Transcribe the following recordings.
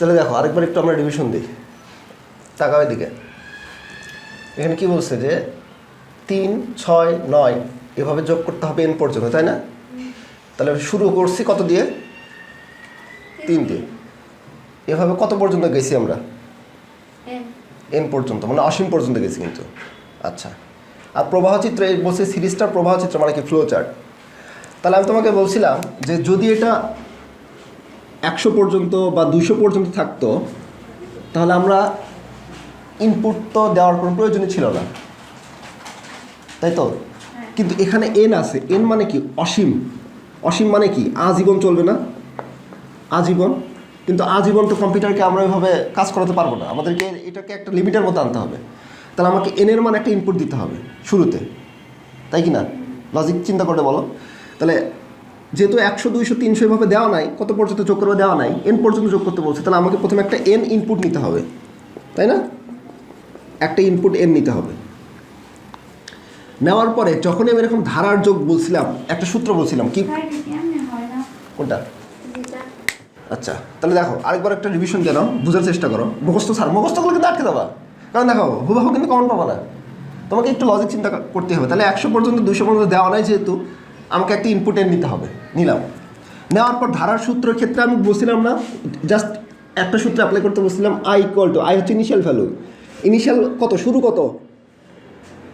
তাহলে দেখো আরেকবার একটু আমরা ডিভিশন দিই। তাকাও দিকে এখানে কি বলছে যে তিন ছয় নয় এভাবে যোগ করতে হবে এন পর্যন্ত তাই না? তাহলে শুরু করছি কত দিয়ে? তিন দিয়ে এভাবে কত পর্যন্ত গেছি আমরা? এন এন পর্যন্ত মানে অসীম পর্যন্ত গেছি কিন্তু। আচ্ছা। আর প্রবাহ চিত্র এই বলছে সিরিজটার প্রবাহ চিত্র মানে কি ফ্লো চার্ট তাহলে আমি তোমাকে বলছিলাম যে যদি এটা একশো পর্যন্ত বা দুশো পর্যন্ত থাকতো তাহলে আমরা ইনপুট তো দেওয়ার কোনো প্রয়োজনই ছিল না। তাই তো? কিন্তু এখানে এন আছে। এন মানে কি? অসীম। অসীম মানে কি? আজীবন চলবে না। আজীবন। কিন্তু আজীবন তো কম্পিউটারকে আমরা ওইভাবে কাজ করাতে পারব না। আমাদেরকে এটাকে একটা লিমিটের মতো আনতে হবে। তাহলে আমাকে এনের মান একটা ইনপুট দিতে হবে শুরুতে। তাই কি না? লজিক চিন্তা করে বলো। তাহলে যেহেতু একশো দুইশো তিনশো এভাবে দেওয়া নাই কত পর্যন্ত যোগ করবে দেওয়া নাই এন পর্যন্ত যোগ করতে বলছে তাহলে আমাকে প্রথমে একটা এন ইনপুট নিতে হবে তাই না? একটা ইনপুট এন নিতে হবে। নেওয়ার পরে যখনই আমি এরকম ধারার যোগ বলছিলাম একটা সূত্র বলছিলাম কি? হয় কোনটা? আচ্ছা তাহলে দেখো আরেকবার একটা রিভিশন দিয়ে নাও বোঝার চেষ্টা করো। মুখস্থ স্যার মুখস্থগুলো কিন্তু আটকে দেবা। কারণ দেখো হুবাহু কিন্তু কমন পাবা না। তোমাকে একটু লজিক চিন্তা করতে হবে তাহলে একশো পর্যন্ত দুশো পর্যন্ত দেওয়া নাই যেহেতু আমাকে একটা ইনপুটের নিতে হবে। নিলাম। নেওয়ার পর ধারার সূত্রের ক্ষেত্রে আমি বলছিলাম না জাস্ট একটা সূত্র অ্যাপ্লাই করতে বলছিলাম আই ইকুয়াল টু আই হচ্ছে ইনিশিয়াল ভ্যালু ইনিশিয়াল কত? শুরু কত?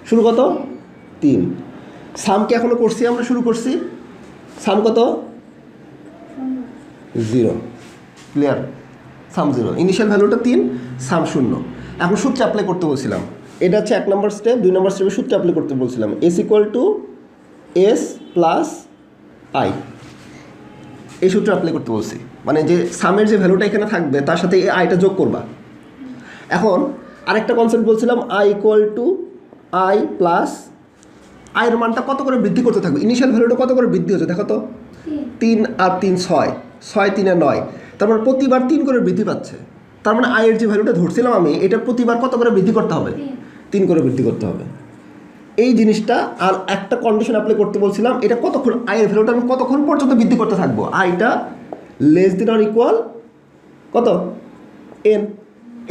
শুরু কত? তিন। সামকে এখনও করছি আমরা? শুরু করছি। সাম কত? Zero clear sum zero initial ভ্যালুটা তিন সাম শূন্য। এখন সূত্র অ্যাপ্লাই করতে বলছিলাম। এটা হচ্ছে এক নম্বর স্টেপ দুই নম্বর স্টেপে সূত্র অ্যাপ্লাই করতে বলছিলাম। S equal to S plus I এই সূত্র অ্যাপ্লাই করতে বলছি। মানে যে সামের যে ভ্যালুটা এখানে থাকবে তার সাথে এই আইটা যোগ করবা। এখন আরেকটা কনসেপ্ট বলছিলাম I equal to I plus আয়ের মানটা কত করে বৃদ্ধি করতে থাকবে? ইনিশিয়াল ভ্যালুটা কত করে বৃদ্ধি হচ্ছে? দেখো তো। তিন আর তিন ছয়। ছয় তিনে নয়। তার মানে প্রতিবার তিন করে বৃদ্ধি পাচ্ছে। তার মানে আয়ের যে ভ্যালুটা ধরছিলাম আমি এটা প্রতিবার কত করে বৃদ্ধি করতে হবে? তিন করে বৃদ্ধি করতে হবে। এই জিনিসটা আর একটা কন্ডিশন অ্যাপ্লাই করতে বলছিলাম, এটা কতক্ষণ আয়ের ভ্যালুটা আমি কতক্ষণ পর্যন্ত বৃদ্ধি করতে থাকব? আইটা লেস দেন আর ইকুয়াল কত? এন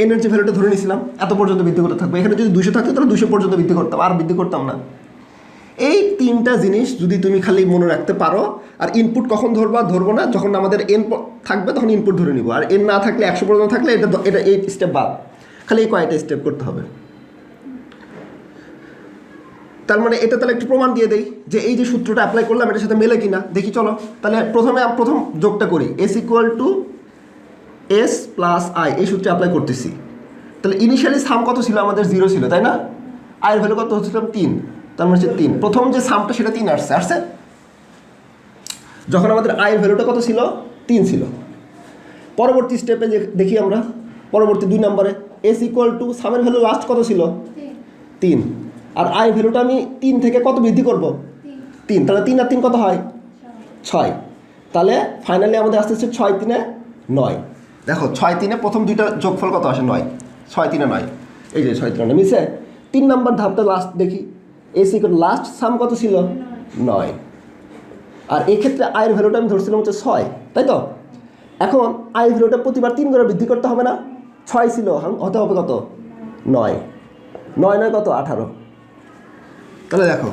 এনের যে ভ্যালুটা ধরে নিয়েছিলাম, এত পর্যন্ত বৃদ্ধি করতে থাকব। এখানে যদি দুশো থাকতো, তাহলে দুশো পর্যন্ত বৃদ্ধি করতাম, আর বৃদ্ধি করতাম না। এই তিনটা জিনিস যদি তুমি খালি মনে রাখতে পারো, আর ইনপুট কখন ধরবা, ধরবো না, যখন আমাদের এন থাকবে, তখন ইনপুট ধরে নিব। আর এন না থাকলে, একশো পর্যন্ত থাকলে, এটা এটা এই স্টেপ বাদ। খালি এই কয়েকটা স্টেপ করতে হবে। তার মানে এটা তাহলে একটু প্রমাণ দিয়ে দেই যে এই যে সূত্রটা অ্যাপ্লাই করলাম এটার সাথে মেলে কিনা? দেখি চলো। তাহলে প্রথমে আমি প্রথম যোগটা করি। S equal to S plus I এই সূত্রে অ্যাপ্লাই করতেছি। তাহলে ইনিশিয়ালি সাম কত ছিল? আমাদের জিরো ছিল তাই না? আয়ের ভ্যালু কত হচ্ছিল? তিন। তার মানে হচ্ছে তিন। প্রথম যে সামটা সেটা তিন আসছে। আসছে? যখন আমাদের আয়ের ভ্যালুটা কত ছিল? তিন ছিল। পরবর্তী স্টেপে যে দেখি আমরা। পরবর্তী দুই নম্বরে এস ইকুয়াল টু সামের ভ্যালু লাস্ট কত ছিল? তিন। আর আই ভ্যালুটা আমি তিন থেকে কত বৃদ্ধি করব? তিন। তাহলে তিন আর তিন কত হয়? ছয়। তাহলে ফাইনালি আমাদের আসতে হচ্ছে ছয় তিনে নয়। দেখো, ছয় তিনে প্রথম দুইটা যোগফল কত আসে? নয়। ছয় তিনে নয়। এই যে ছয় তিনে মিশে। তিন নম্বর ধাপটা লাস্ট দেখি। এসি লাস্ট সাম কত ছিল? নয়। আর এক্ষেত্রে আয়ের ভ্যালুটা আমি ধরছিলাম হচ্ছে ছয়, তাই তো? এখন আয়ের ভ্যালুটা প্রতিবার তিন করে বৃদ্ধি করতে হবে না? ছয় ছিল এখন হতে হবে কত? নয়। নয় নয় কত? আঠারো। তাহলে দেখো,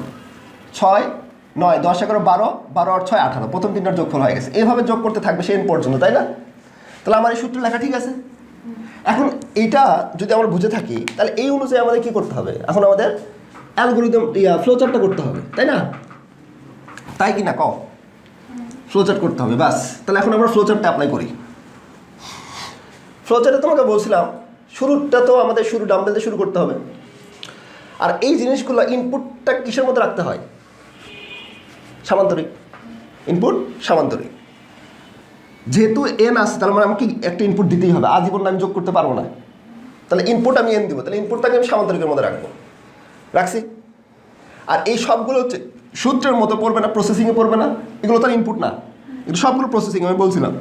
ছয়, নয়, দশ, এগারো, বারো বারো আর ছয়, আঠারো, প্রথম তিনটার যোগফল হয়ে গেছে। এভাবে যোগ করতে থাকবে সেই পর্যন্ত, তাই না? তাহলে আমার এই সূত্র লেখা ঠিক আছে? এখন এইটা যদি আমরা বুঝে থাকি, তাহলে এই অনুযায়ী আমাদের কি করতে হবে? এখন আমাদের অ্যালগোরিদম ইয়া ফ্লোচার্টটা করতে হবে, তাই না? তাই কি না কও ফ্লোচার্ট করতে হবে বাস তাহলে এখন আমরা ফ্লোচার্টটা অ্যাপ্লাই করি। ফ্লোচার্টে তোমাকে বলছিলাম শুরুটা তো আমাদের শুরু ডাম্বেল দিয়ে শুরু করতে হবে। আর এই জিনিসগুলো ইনপুটটা কিসের মধ্যে রাখতে হয়? সামান্তরিক। ইনপুট সামান্তরিক। যেহেতু এন আছে তার মানে আমাকে একটা ইনপুট দিতেই হবে। আজীবন আমি যোগ করতে পারব না। তাহলে ইনপুট আমি এন দিব। তাহলে ইনপুটটাকে আমি সামান্তরিকের মধ্যে রাখব। রাখছি? আর এই সবগুলো হচ্ছে সূত্রের মতো পড়বে না প্রসেসিংয়ে পড়বে না। এগুলো তার ইনপুট না। এগুলো সবগুলো প্রসেসিং আমি বলছিলাম।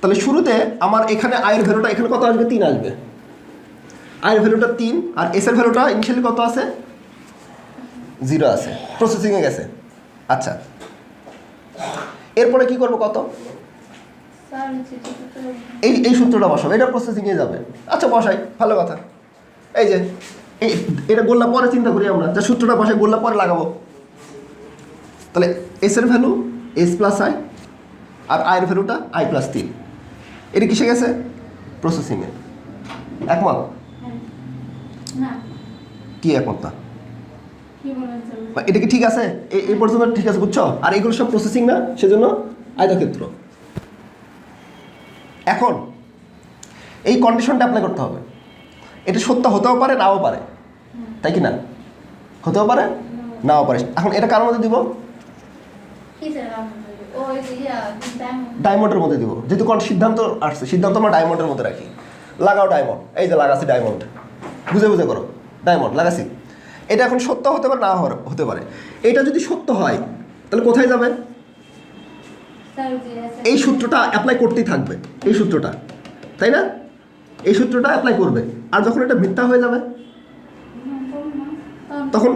তাহলে শুরুতে আমার এখানে আয়ের ভ্যালুটা এখানে কত আসবে? তিন আসবে। আয়ের ভ্যালুটা তিন, আর এস এর ভ্যালুটা ইনিশিয়ালি কত আছে? জিরো আছে। প্রসেসিংয়ে গেছে। আচ্ছা। এরপরে কি করব কত? এই এই সূত্রটা বসাবো। এটা প্রসেসিংয়ে যাবে। আচ্ছা বসাই। ভালো কথা। এই যে, এই, এটা গোল্লা পরে চিন্তা করি আমরা। যে সূত্রটা বসাই গোল্লা পরে লাগাবো। তাহলে এস এর ভ্যালু এস প্লাস আই আর আয়ের ভ্যালুটা আই প্লাস তিন। এটা কিসে গেছে? প্রসেসিংয়ে একমত? কি একমত? না এটা কি ঠিক আছে? এই পর্যন্ত ঠিক আছে বুঝছ? আর এগুলো সব প্রসেসিং না? সেজন্য আয়তক্ষেত্র। এখন এই কন্ডিশনটা অ্যাপ্লাই করতে হবে। এটা সত্য হতেও পারে নাও পারে। তাই কি না? হতেও পারে নাও পারে। এখন এটা কার মধ্যে দিব? ডায়মন্ডের মধ্যে দিব? যেহেতু কোন সিদ্ধান্ত আসছে সিদ্ধান্ত আমরা ডায়মন্ডের মধ্যে রাখি। লাগাও ডায়মন্ড এই যে লাগাছি ডায়মন্ড বুঝে বুঝে করো। ডায়মন্ড লাগাছি। এটা এখন সত্য হতে পারে, না হতে পারে। এটা যদি সত্য হয়, তাহলে কোথায় যাবে? এই সূত্রটা অ্যাপ্লাই করতেই থাকবে, এই সূত্রটা। তাই না? এই সূত্রটা অ্যাপ্লাই করবে। আর যখন এটা মিথ্যা হয়ে যাবে, তখন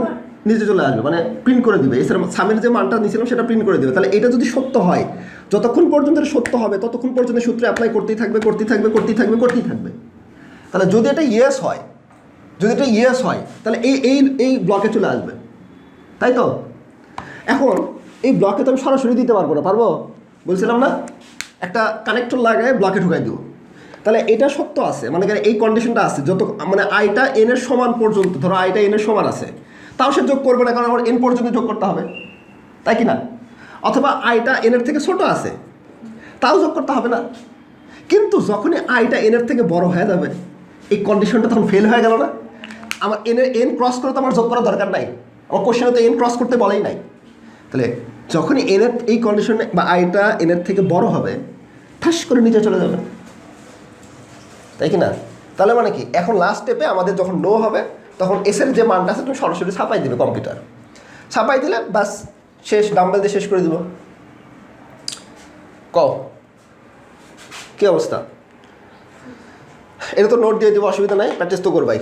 নিজে চলে আসবে মানে প্রিন্ট করে দিবে। এছাড়া সামের যে মানটা নিয়েছিলাম, সেটা প্রিন্ট করে দিবে। তাহলে এটা যদি সত্য হয়, যতক্ষণ পর্যন্ত সত্য হবে, ততক্ষণ পর্যন্ত সূত্র অ্যাপ্লাই করতেই থাকবে করতেই থাকবে করতেই থাকবে করতেই থাকবে। তাহলে যদি এটা ইয়েস হয় যদি এটা ইয়েস হয়, তাহলে এই এই এই ব্লকে চলে আসবে। তাই তো? এখন এই ব্লকে তো আমি সরাসরি দিতে পারব না, পারব? বলছিলাম না? একটা কানেক্টর লাগায় ব্লকে ঢুকাই দিব। তাহলে এটা সত্য আছে মানে এই কন্ডিশনটা আছে, যত মানে আইটা এন এর সমান পর্যন্ত, ধরো আইটা এন এর সমান আছে, তাও সে যোগ করবে না, কারণ আমার এন পর্যন্ত যোগ করতে হবে। তাই কি না? অথবা আইটা এন এর থেকে ছোট আছে, তাও যোগ করতে হবে না। কিন্তু যখনই আইটা এন এর থেকে বড় হয়ে যাবে, এই কন্ডিশনটা তখন ফেল হয়ে গেল না? আমার এন এন ক্রস করে তো আমার যোগ করার দরকার নাই। আমার কোশ্চেনে তো এন ক্রস করতে বলেই নাই। তাহলে যখনই এনের এই কন্ডিশনে বা আইটা এনের থেকে বড় হবে, ঠাস করে নিচে চলে যাবে। তাই কি না? তাহলে মানে কি? এখন লাস্ট স্টেপে আমাদের যখন নো হবে, তখন এসের যে মানটা আছে, তুমি সরাসরি ছাপাই দিবে কম্পিউটার ছাপাই দিলে বাস শেষ ডাম্বেল দিয়ে শেষ করে দিব। ক? কী অবস্থা? এটা তো নোট দিয়ে দেবো, অসুবিধা নাই প্র্যাকটিস তো করবাই।